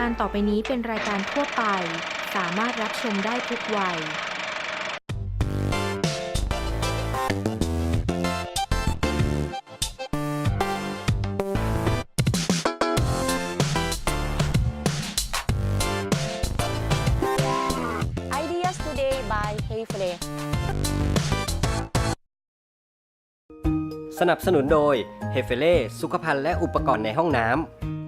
การต่อไปนี้เป็นรายการทั่วไป สามารถรับชมได้ทุกวัย Ideas Today by Hey f l e สนับสนุนโดยเฮเฟเล่สุขภัณฑ์และอุปกรณ์ในห้องน้ำ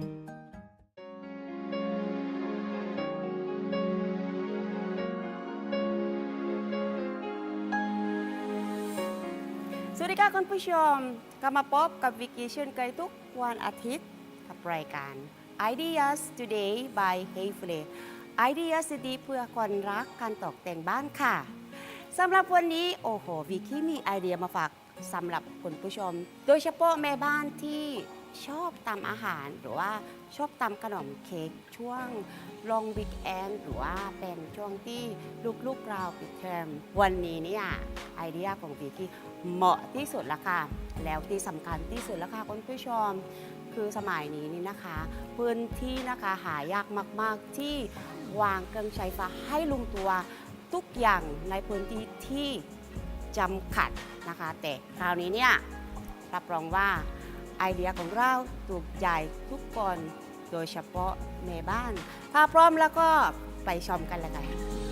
วัสดีค่ะคุณผู้ชมกลับมาพบกับวิกิเช่นเคยทุกวันอาทิตย์กับรายการ Ideas Today by Hey f l e Ideas ดีเพื่อคนรักการตกแต่งบ้านค่ะสำหรับวันนี้โอ้โหวิกิมีไอเดียมาฝากสำหรับคุณผู้ชม โดยเฉพาะแม่บ้านที่ ชอบทำอาหารหรือว่าชอบทำขนมเค้กช่วงลองวิกแอนหรือว่าเป็นช่วงที่ลูกๆเราปิดเทอมวันนี้เนี่ยไอเดียของวิกกี้เหมาะที่สุดละค่ะ แล้วที่สำคัญที่สุดละค่ะคุณผู้ชมคือสมัยนี้นี่นะคะ พื้นที่นะคะหายากมากๆที่วางเครื่องใช้ไฟฟ้าให้ลงตัวทุกอย่างในพื้นที่ที่จำกัดนะคะ แต่คราวนี้เนี่ยรับรองว่า ไอเดียของเราถูกใจทุกคนโดยเฉพาะแม่บ้าน ถ้าพร้อมแล้วก็ไปชมกันเลยค่ะ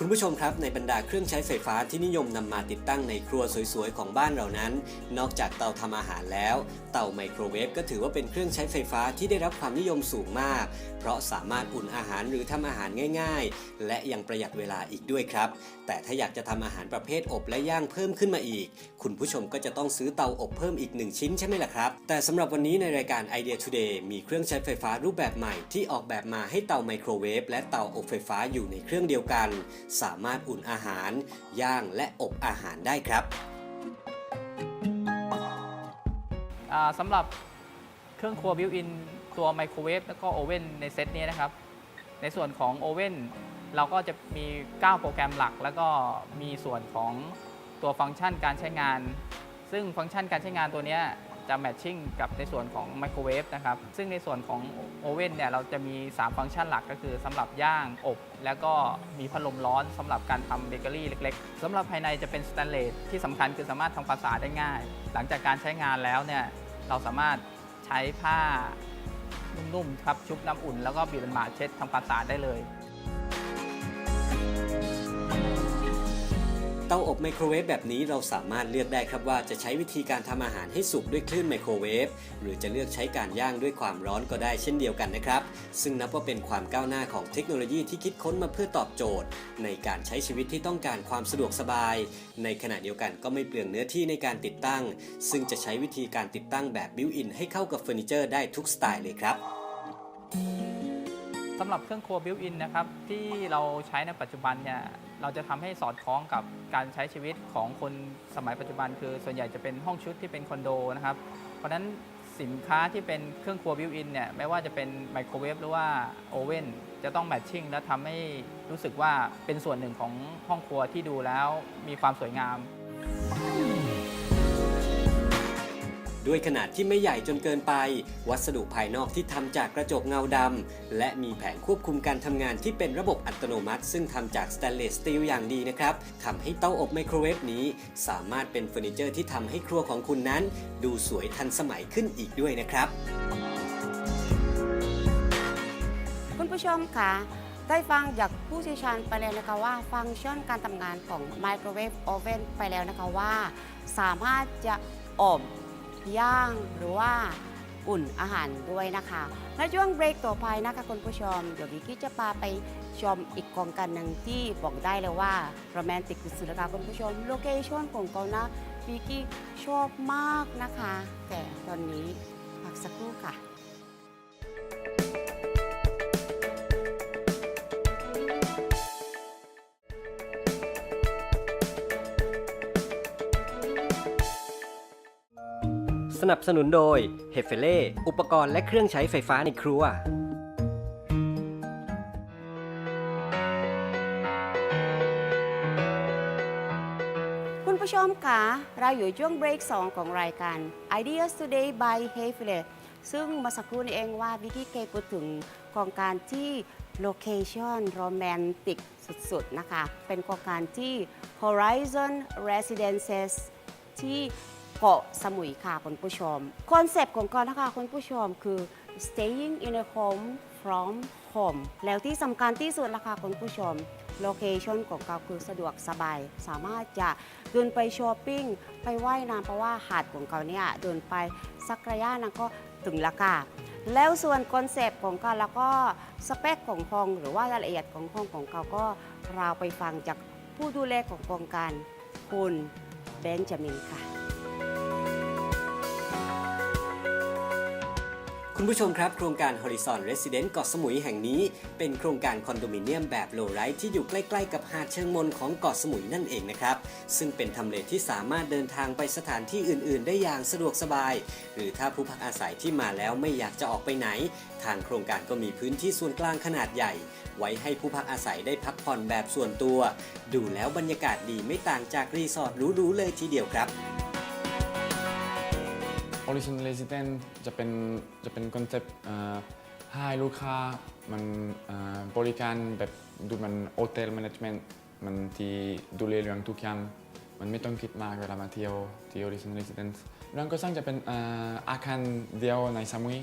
คุณผู้ชมครับในบรรดาเครื่องใช้ไฟฟ้าที่นิยมนำมาติดตั้งในครัวสวยๆ ของบ้านเรานั้น นอกจากเตาทำอาหารแล้ว เตาไมโครเวฟก็ถือว่าเป็นเครื่องใช้ไฟฟ้าที่ได้รับความนิยมสูงมาก เพราะสามารถอุ่นอาหารหรือทำอาหารง่ายๆ และยังประหยัดเวลาอีกด้วยครับ แต่ถ้าอยากจะทำอาหารประเภทอบและย่างเพิ่มขึ้นมาอีก คุณผู้ชมก็จะต้องซื้อเตาอบเพิ่มอีกหนึ่งชิ้นใช่ไหมล่ะครับ แต่สำหรับวันนี้ในรายการ Idea Today มีเครื่องใช้ไฟฟ้ารูปแบบใหม่ที่ออกแบบมาให้เตาไมโครเวฟและเตาอบไฟฟ้าอยู่ในเครื่องเดียวกันสามารถอุ่นอาหาร ย่างและอบอาหารได้ครับอ่าสำหรับเครื่องครัวบิวอินตัวไมโครเวฟแล้วก็โอเว่นในเซตนี้นะครับ ในส่วนของโอเว่นเราก็จะมี 9 โปรแกรมหลัก แล้วก็มีส่วนของตัวฟังก์ชันการใช้งาน ซึ่งฟังก์ชันการใช้งานตัวนี้ จะแมทชิ่งกับในส่วนของไมโครเวฟนะครับ ซึ่งในส่วนของโอเว่นเนี่ยเราจะมี 3 ฟังก์ชันหลักก็คือสำหรับย่างอบ แล้วก็มีพัดลมร้อนสำหรับการทำเบเกอรี่เล็ก ๆสำหรับภายในจะเป็นสแตนเลสที่สำคัญคือสามารถทำความสะอาดได้ง่าย หลังจากการใช้งานแล้วเนี่ยเราสามารถใช้ผ้านุ่มๆครับชุบน้ำอุ่นแล้วก็บีบเป็นมาเช็ดทำความสะอาดได้เลย เตาอบไมโครเวฟแบบนี้เราสามารถเลือกได้ครับว่าจะใช้วิธีการทำอาหารให้สุกด้วยคลื่นไมโครเวฟหรือจะเลือกใช้การย่างด้วยความร้อนก็ได้เช่นเดียวกันนะครับ ซึ่งนับว่าเป็นความก้าวหน้าของเทคโนโลยีที่คิดค้นมาเพื่อตอบโจทย์ ในการใช้ชีวิตที่ต้องการความสะดวกสบาย ในขณะเดียวกันก็ไม่เปลืองเนื้อที่ในการติดตั้ง ซึ่งจะใช้วิธีการติดตั้งแบบบิวอินให้เข้ากับเฟอร์นิเจอร์ได้ทุกสไตล์เลยครับ สำหรับเครื่องครัวบิวอินนะครับที่เราใช้ในปัจจุบันเนี่ยเราจะทำให้สอดคล้องกับการใช้ชีวิตของคนสมัยปัจจุบัน คือส่วนใหญ่จะเป็นห้องชุดที่เป็นคอนโดนะครับ เพราะฉะนั้นสินค้าที่เป็นเครื่องครัวบิวอินเนี่ยไม่ว่าจะเป็นไมโครเวฟหรือว่าโอเว่นจะต้องแมทชิ่งและทำให้รู้สึกว่าเป็นส่วนหนึ่งของห้องครัวที่ดูแล้วมีความสวยงาม ด้วยขนาดที่ไม่ใหญ่จนเกินไป วัสดุภายนอกที่ทำจากกระจกเงาดำและมีแผงควบคุมการทำงานที่เป็นระบบอัตโนมัติ ซึ่งทำจากสแตนเลสสตีลอย่างดีนะครับทำให้เตาอบไมโครเวฟนี้ สามารถเป็นเฟอร์นิเจอร์ที่ทำให้ครัวของคุณนั้น ดูสวยทันสมัยขึ้นอีกด้วยนะครับคุณผู้ชมคะได้ฟังจากผู้เชี่ยวชาญไปแล้วนะคะว่าฟังก์ชันการทำงานของไมโครเวฟโอเว่นไปแล้วนะคะว่า สามารถจะอบ ย่างหรือว่าอุ่นอาหารด้วยนะคะ และช่วงเบรกต่อไปนะคะคุณผู้ชม เดี๋ยววิกกี้จะพาไปชมอีกกองการหนึ่งที่บอกได้เลยว่าโรแมนติกสุดๆนะคะคุณผู้ชม โลเคชั่นของเขานะวิกกี้ชอบมากนะคะ แต่ตอนนี้พักสักครู่ค่ะ นับสนุนโดยเฮเฟเล่อุปกรณ์และเครื่องใช้ไฟฟ้าในครัว คุณผู้ชมคะเราอยู่ช่วงเบรก 2 ของรายการ Ideas Today by h e y f l e ซึ่งมาสักครู่นี้เองว่าวิกกี้เคยพูดถึงโครงการที่โลเคชั่นโรแมนติกสุดๆ นะคะ เป็นโครงการที่ Horizon Residences ที่ เกาะสมุยค่ะคุณผู้ชม คอนเซปต์ของเขานะคะคุณผู้ชมคือ staying in a home from home แล้วที่สำคัญที่สุดละค่ะคุณผู้ชมโลเคชันของเขาคือสะดวกสบาย สามารถจะเดินไปช้อปปิ้ง ไปว่ายน้ำเพราะว่าหาดของเขาเนี่ยเดินไปสักระยะนั้นก็ถึงและค่ะแล้วส่วนคอนเซปต์ของเขาแล้วก็สเปคของห้อง หรือว่ารายละเอียดของห้องของเขาก็เราไปฟังจากผู้ดูแลของโครงการคุณเบนจามินค่ะ คุณผู้ชมครับโครงการ Horizon Residence เกาะสมุยแห่งนี้ เป็นโครงการคอนโดมิเนียมแบบโลไรท์ที่อยู่ใกล้ ๆ กับหาดเชิงมนของเกาะสมุยนั่นเองนะครับ ซึ่งเป็นทำเลที่สามารถเดินทางไปสถานที่อื่น ๆ ได้อย่างสะดวกสบาย หรือถ้าผู้พักอาศัยที่มาแล้วไม่อยากจะออกไปไหน ทางโครงการก็มีพื้นที่ส่วนกลางขนาดใหญ่ ไว้ให้ผู้พักอาศัยได้พักผ่อนแบบส่วนตัว ดูแล้วบรรยากาศดีไม่ต่างจากรีสอร์ทหรูๆเลยทีเดียวครับ Horizon Resident จะเป็นจะเป็นคอนเซปต์ให้ลูกค้ามันบริการแบบดูมันโฮเทลแมネจเมนต์มันที่ดูแลเรื่องทุกอย่างมันไม่ต้องคิดมากเวลามาเที่ยวที่ Horizon Residence เรื่องก็สร้างจะเป็นอาคารเดียวในสมุย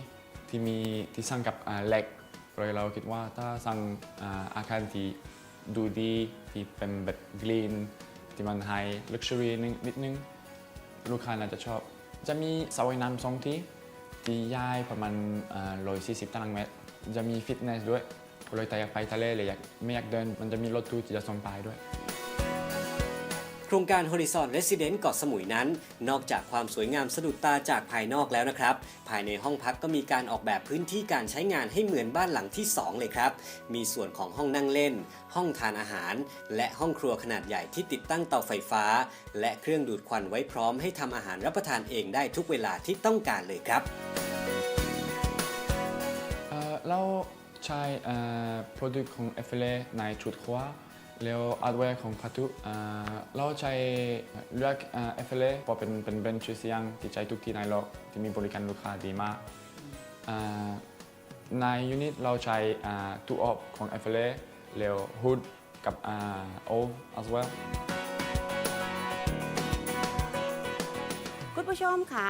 ที่มีที่สร้างกับเหล็กเลยเราคิดว่าถ้าสร้างเอ่ออาคารที่ดูดีที่เป็นแบบกรีนที่มันไฮลักชัวรี่นิดนึง ลูกค้าน่าจะชอบ จะมีสระว่ายน้ำสองที่ที่ใหญ่ประมาณร้อยสี่สิบตารางเมตร จะมีฟิตเนสด้วยเลยแต่อยากไปทะเลเลยอยากไม่อยากเดิน มันจะมีรถตู้ที่จะส่งไปด้วย โครงการ Horizon Residence เกาะสมุยนั้น นอกจากความสวยงามสะดุดตาจากภายนอกแล้วนะครับ ภายในห้องพักก็มีการออกแบบพื้นที่การใช้งานให้เหมือนบ้านหลังที่ 2 เลยครับ มีส่วนของห้องนั่งเล่น ห้องทานอาหาร และห้องครัวขนาดใหญ่ที่ติดตั้งเตาไฟฟ้า และเครื่องดูดควันไว้พร้อมให้ทำอาหารรับประทานเองได้ทุกเวลาที่ต้องการเลยครับเราใช้โปรดักต์ของ FLA ในชุดครัว แล้วอาร์ตแวร์ของพัตุเราใช้เลือกเอ่อ FLA เพราะเป็นเป็นแบรนด์ชื่อเสียงที่ใช้ทุกที่ในโลกที่มีบริการลูกค้าดีมากในยูนิตเราใช้เอ่อตู้อบของ FLA แล้วฮูดกับโอฟ as well คุณผู้ชมค่ะ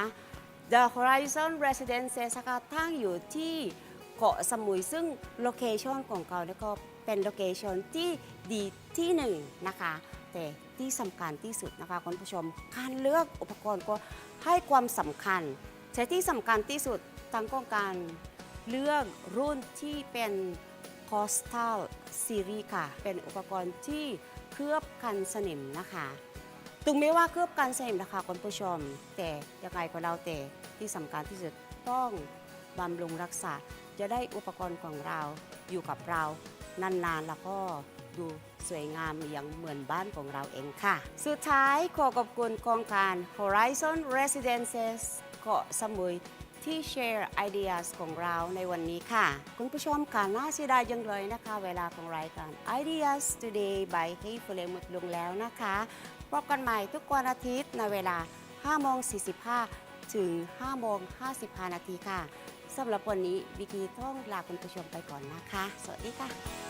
The Horizon Residences นะคะตั้งอยู่ที่เกาะสมุยซึ่งโลเคชันของเขาเนี่ยก็ เป็นโลเคชันที่ดีที่หนึ่งนะคะ แต่ที่สำคัญที่สุดนะคะคุณผู้ชม การเลือกอุปกรณ์ก็ให้ความสำคัญแต่ที่สำคัญที่สุดทั้งของการเลือกรุ่นที่เป็น Postal Series ค่ะ เป็นอุปกรณ์ที่เคลือบกันสนิมนะคะถึงแม้ว่าเคลือบกันสนิมนะคะคุณผู้ชม แต่ยังไงก็แล้วแต่ที่สำคัญที่สุดต้องบำรุงรักษาจะได้อุปกรณ์ของเราอยู่กับเรา นานๆ แล้วก็ดูสวยงามอย่างเหมือนบ้านของเราเองค่ะ สุดท้ายขอขอบคุณโครงการ Horizon Residences เกาะสมุยที่แชร์ไอเดียของเราในวันนี้ค่ะ คุณผู้ชมค่ะน่าเสียดายจังเลยนะคะ เวลาของรายการ Ideas Today by Hey f u l e หมดลงแล้วนะคะพบกันใหม่ทุกวันอาทิตย์ในเวลา5โมง45 ถึง5โมง55 นาทีค่ะสำหรับวันนี้วิกีต้องลาคุณผู้ชมไปก่อนนะคะ สวัสดีค่ะ